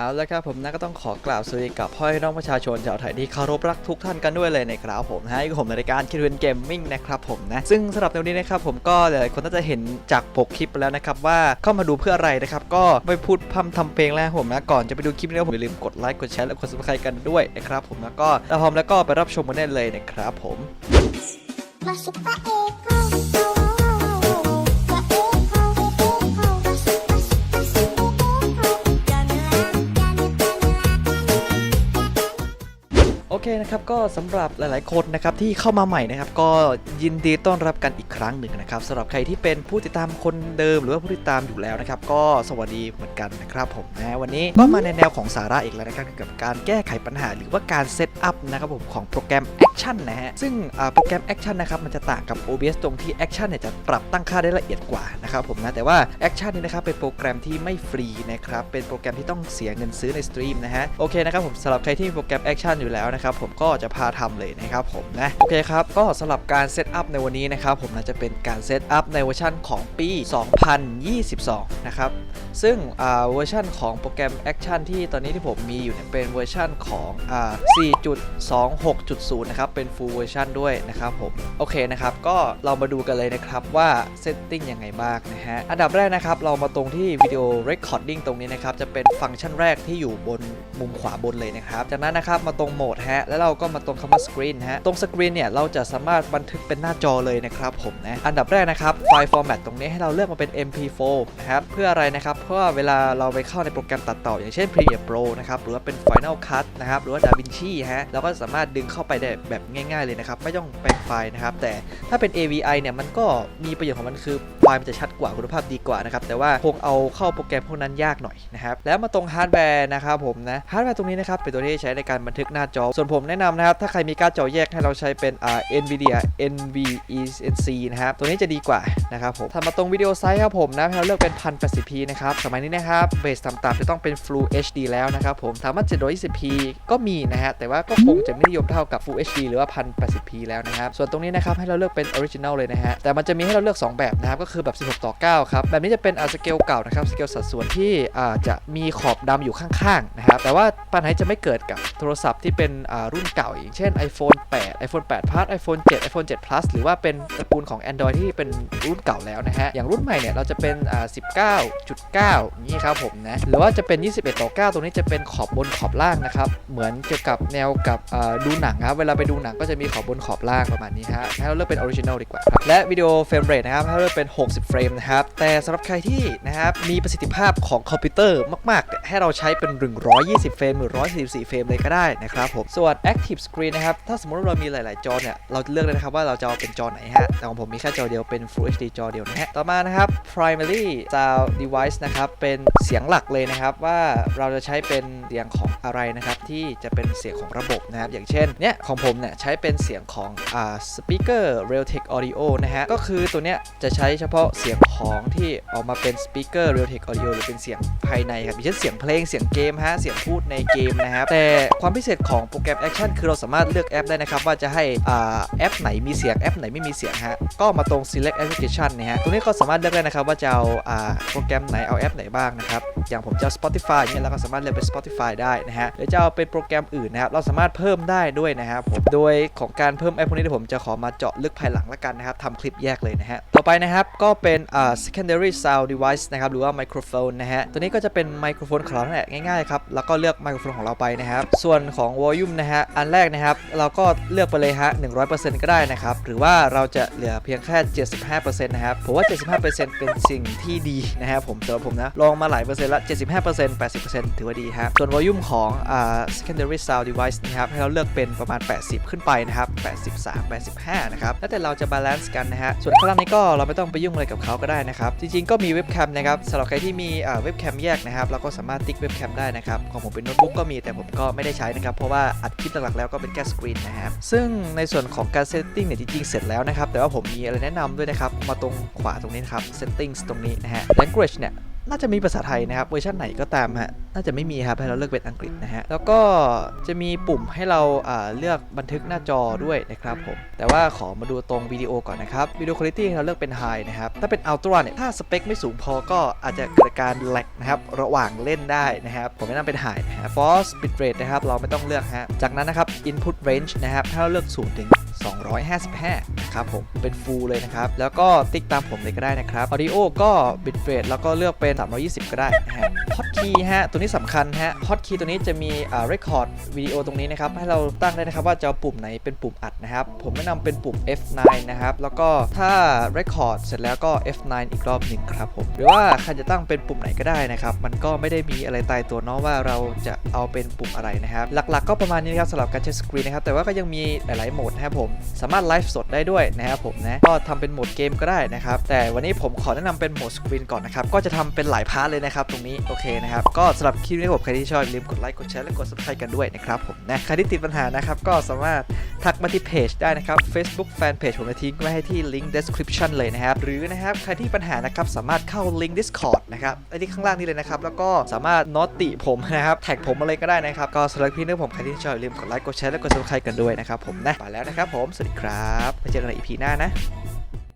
เอาละครับผมนะก็ต้องขอกล่าวสวัสดีกับพ่อแม่น้องประชาชนชาวไทยที่เคารพรักทุกท่านกันด้วยเลยนะครับผมนะอยู่กับผมในรายการคิดเวนเกมมิ่งนะครับผมนะซึ่งสำหรับในวันนี้นะครับผมก็หลายๆคนน่าจะเห็นจากปกคลิปไปแล้วนะครับว่าเข้ามาดูเพื่ออะไรนะครับก็ไม่พูดพร่ำทำเพลงแล้วผมนะก่อนจะไปดูคลิปนี้ผมอย่าลืมกดไลค์กดแชร์และกดซับสไครต์กันด้วยนะครับผมแล้วก็ถ้าพร้อมแล้วก็ไปรับชมกันได้เลยนะครับผม Masuk Pak Eko. Pak คนะครับก็สำหรับหลาย ๆ คนนะครับที่เข้ามาใหม่นะครับ ก็ยินดีต้อนรับกันอีกครั้งหนึ่งนะครับสำหรับใครที่เป็นผู้ติดตามคนเดิมหรือว่าผู้ติดตามอยู่แล้วนะครับ ก็สวัสดีเหมือนกันนะครับผมนะวันนี้ก็มาในแนวของสาระอีกแล้วนะครับเกี่ยวกับการแก้ไขปัญหา หรือว่าการเซตอัพนะครับผมของโปรแกรม Action นะฮะซึ่งอ่าโปรแกรม Action นะครับมันจะต่างกับ OBS ตรงที่ Action เนี่ยจะปรับตั้งค่าได้ละเอียดกว่านะครับผมนะแต่ว่า Action นี่นะครับเป็นโปรแกรมที่ไม่ฟรีนะครับเป็นโปรแกรมที่ต้องเสียเงินซื้อในสตรีมนะฮะโอเคนะครับผมสำหรับใครที่มีโปรแกรม Action อยู่แล้วนะครับผมก็จะพาทำเลยนะครับผมนะโอเคครับก็สำหรับการเซตอัพในวันนี้นะครับผมนะจะเป็นการเซตอัพในเวอร์ชันของปี 2022 นะครับซึ่งเวอร์ชันของโปรแกรม Action ที่ตอนนี้ที่ผมมีอยู่เนี่ยเป็นเวอร์ชันของอ4.26.0 นะครับเป็น full version ด้วยนะครับผมโอเคนะครับก็เรามาดูกันเลยนะครับว่าเซตติ้งยังไงบ้างนะฮะอันดับแรกนะครับเรามาตรงที่วิดีโอ recording ตรงนี้นะครับจะเป็นฟังก์ชันแรกที่อยู่บนมุมขวาบนเลยนะครับจากนั้นนะครับมาตรงโหมดฮะแล้วเราก็มาตรงคำว่า screen ฮะ ตรง screen เนี่ยเราจะสามารถบันทึกเป็นหน้าจอเลยนะครับผมนะ อันดับแรกนะครับ ไฟล์ format ตรงนี้ให้เราเลือกมาเป็น MP4 นะครับ เพื่ออะไรนะครับ เพราะว่าเวลาเราไปเข้าในโปรแกรมตัดต่อ อย่างเช่น Premiere Pro นะครับ หรือว่าเป็น Final Cut นะครับ หรือว่า DaVinci ฮะ เราก็สามารถดึงเข้าไปได้แบบง่าย ๆเลยนะครับ ไม่ต้องแปลงไฟล์นะครับ แต่ถ้าเป็น AVI เนี่ย มันก็มีประโยชน์ของมันคือ ไฟล์มันจะชัดกว่าคุณภาพดีกว่านะครับแต่ว่าคงเอาเข้าโปรแกรมพวกนั้นยากหน่อยนะครับแล้วมาตรงฮาร์ดแวร์นะครับผมนะฮาร์ดแวร์ตรงนี้นะครับเป็นตัวที่ใช้ในการบันทึกหน้าจอ ส่วนผมแนะนำนะครับถ้าใครมีการ์ดจอแยกให้เราใช้เป็นอ่า NVIDIA NVENC นะครับตัวนี้จะดีกว่านะครับผมถัดมาตรงวิดีโอไซส์ครับผมนะให้เราเลือกเป็น 1080p นะครับสมัยนี้นะครับเบสต่ำๆจะต้องเป็น Full HD แล้วนะครับผมถามว่า 720p ก็มีนะฮะแต่ว่าก็คงจะไม่นิยมเท่ากับ Full HD หรือว่า 1080p แล้วนะครับส่วนตรงนี้นะครับให้เราเลือกเป็น Original เลยนะฮะแต่มันจะมีให้เราเลือก 2 แบบนะครับก็คืือแบบ 16 ต่อ 9 ครับ แบบนี้จะเป็นอาสเกลเก่านะครับ สเกลสัดส่วนที่อาจะมีขอบดำอยู่ข้างๆ นะครับ แต่ว่าปัญหาจะไม่เกิดกับโทรศัพท์ที่เป็นรุ่นเก่า อย่างเช่น iPhone 8 iPhone 8 Plus iPhone 7 iPhone 7 Plus หรือว่าเป็นตระกูลของ Android ที่เป็นรุ่นเก่าแล้วนะฮะ อย่างรุ่นใหม่เนี่ยเราจะเป็นอ่า19.9นี้ครับผมนะ หรือว่าจะเป็น 21 ต่อ 9 ตรงนี้จะเป็นขอบบนขอบล่างนะครับ เหมือนเกี่ยวกับแนวกับดูหนังครับ เวลาไปดูหนังก็จะมีขอบบนขอบล่างประมาณนี้ฮะ ให้เราเลือกเป็น Original ดีกว่า และวิดีโอเฟรมเรทนะครับ ให้เราเลือกเป็น60 เฟรมนะครับ แต่สำหรับใครที่นะครับมีประสิทธิภาพของคอมพิวเตอร์มากๆ ให้เราใช้เป็น 120 เฟรมหรือ 144 เฟรมเลยก็ได้นะครับผม ส่วน Active Screen นะครับ ถ้าสมมติว่าเรามีหลาย ๆ จอเนี่ย เราเลือกเลยนะครับว่าเราจะเอาเป็นจอไหนฮะ แต่ของผมมีแค่จอเดียวเป็น Full HD จอเดียวนะฮะ ต่อมานะครับ Primary Sound Device นะครับ เป็นเสียงหลักเลยนะครับว่าเราจะใช้เป็นเสียงของอะไรนะครับที่จะเป็นเสียงของระบบนะครับ อย่างเช่นเนี่ยของผมเนี่ยใช้เป็นเสียงของอ่า Speaker Realtek Audio นะฮะ ก็คือตัวเนี้ยจะใช้เฉพาะเสียงของที่ออกมาเป็น Speaker Realtek Audio หรือเป็นเสียงภายในครับอย่างเช่นเสียงเพลงเสียงเกมฮะเสียงพูดในเกมนะครับแต่ความพิเศษของโปรแกรม Action คือเราสามารถเลือกแอปได้นะครับว่าจะให้อ่าแอปไหนมีเสียงแอปไหนไม่มีเสียงฮะก็มาตรง select application นะฮะตรงนี้ก็สามารถเลือกได้นะครับว่าจะเอาอ่าโปรแกรมไหนเอาแอปไหนบ้างนะครับอย่างผมจะ Spotify เงี้ยเราก็สามารถเลือกเป็น Spotify ได้นะฮะหรือจะเอาเป็นโปรแกรมอื่นนะครับเราสามารถเพิ่มได้ด้วยนะครับผมโดยของการเพิ่มแอปพวกนี้เดี๋ยวผมจะขอมาเจาะลึกภายหลังละกันนะครับทำคลิปแยกเลยนะฮะต่อไปนะครับก็็เป็นอ่า secondary sound device นะครับ หรือว่าไมโครโฟนนะฮะ ตัวนี้ก็จะเป็นไมโครโฟนของเรานั่นแหละง่ายๆครับ แล้วก็เลือกไมโครโฟนของเราไปนะครับ ส่วนของ volume นะฮะ อันแรกนะครับ เราก็เลือกไปเลยฮะ 100%ก็ได้นะครับ หรือว่าเราจะเหลือเพียงแค่ 75%นะครับ ผมว่า 75%เป็นสิ่งที่ดีนะครับผมสำหรับผมนะ ลองมาหลายเปอร์เซ็นต์ละ 75% 80%ถือว่าดีครับส่วน volume ของอ่า secondary sound device นะครับ ให้เราเลือกเป็นประมาณ 80 ขึ้นไปนะครับ 83 85 นะครับ แล้วแต่เราจะ balance กันนะฮะ ส่วนข้างล่างนี้ก็เราไม่ต้องไปยุ่งอะไรกับเขาก็ได้นะครับ จริงๆก็มีเว็บแคมนะครับสำหรับใครที่มีเว็บแคมแยกนะครับเราก็สามารถติ๊กเว็บแคมได้นะครับของผมเป็นโน้ตบุ๊กก็มีแต่ผมก็ไม่ได้ใช้นะครับเพราะว่าอัดคลิปหลักๆแล้วก็เป็นแค่สกรีนนะครับซึ่งในส่วนของการเซตติ้งเนี่ยจริงๆเสร็จแล้วนะครับแต่ว่าผมมีอะไรแนะนำด้วยนะครับมาตรงขวาตรงนี้นครับ settings ตรงนี้นะฮะ language เนี่ย น่าจะมีภาษาไทยนะครับเวอร์ชันไหนก็ตามฮะน่าจะไม่มีครับให้เราเลือกเป็นอังกฤษนะฮะแล้วก็จะมีปุ่มให้เราเลือกบันทึกหน้าจอด้วยนะครับผมแต่ว่าขอมาดูตรงวิดีโอก่อนนะครับวิดีโอคุณภาพเราเลือกเป็น High นะครับถ้าเป็น Ultra เนี่ยถ้าสเปคไม่สูงพอก็อาจจะเกิดการแลกนะครับระหว่างเล่นได้นะครับผมแนะนำเป็น High นะฮะ Force Bitrate นะครับเราไม่ต้องเลือกฮะจากนั้นนะครับ Input Range นะครับถ้าเราเลือกสูงถึง 255นะครับผมเป็นฟูลเลยนะครับ แล้วก็ติ๊กตามผมเลยก็ได้นะครับออดิโอก็บิดเฟรดแล้วก็เลือกเป็น 320 ก็ได้นะฮะ hotkey ฮะ ตัวนี้สำคัญฮะ hotkey ตัวนี้จะมีอ่า record วิดีโอตรงนี้นะครับ ให้เราตั้งได้นะครับว่าจะปุ่มไหนเป็นปุ่มอัดนะครับ ผมแนะนำเป็นปุ่ม F9 นะครับ แล้วก็ถ้า record เสร็จแล้วก็ F9 อีกรอบหนึ่งครับผม หรือว่าใครจะตั้งเป็นปุ่มไหนก็ได้นะครับ มันก็ไม่ได้มีอะไรตายตัวเนาะว่าเราจะเอาเป็นปุ่มอะไรนะครับ หลักๆ ก็ประมาณนี้นะครับสำหรับการใช้สกรีนนะครับ แต่ว่าก็ยังมีหลายๆโหมดนะครับผม สามารถไลฟ์สดได้ด้วยนะครับผมนะ ก็ทำเป็นโหมดเกมก็ได้นะครับ แต่วันนี้ผมขอแนะนำเป็นโหมดสกรีนก่อนนะครับ ก็จะทำเป็นหลายพาร์ทเลยนะครับตรงนี้ โอเคนะครับ ก็สำหรับคลิปนี้ผมใครที่ชอบอย่าลืมกดไลค์ กดแชร์ และกด subscribe กันด้วยนะครับผมนะ ใครที่ติดปัญหานะครับ ก็สามารถทักมาที่เพจได้นะครับ Facebook Fanpage ผมจะทิ้งไว้ให้ที่ลิงก์ description เลยนะครับ หรือนะครับ ใครที่ปัญหานะครับ สามารถเข้าลิงก์ Discord นะครับไอ้ที่ข้างล่างนี้เลยนะครับ แล้วก็สามารถนอตติผมนะครับ แท็กผมมาเลยก็ได้นะครับ ก็สำหรับคลิปนี้ผมใครที่ชอบอย่าลืมกดไลค์ กดแชร์ และกด subscribe กันด้วยนะครับผมนะ ไปแล้วนะครับผม สวัสดีครับไว้เจอกันใน EP หน้านะ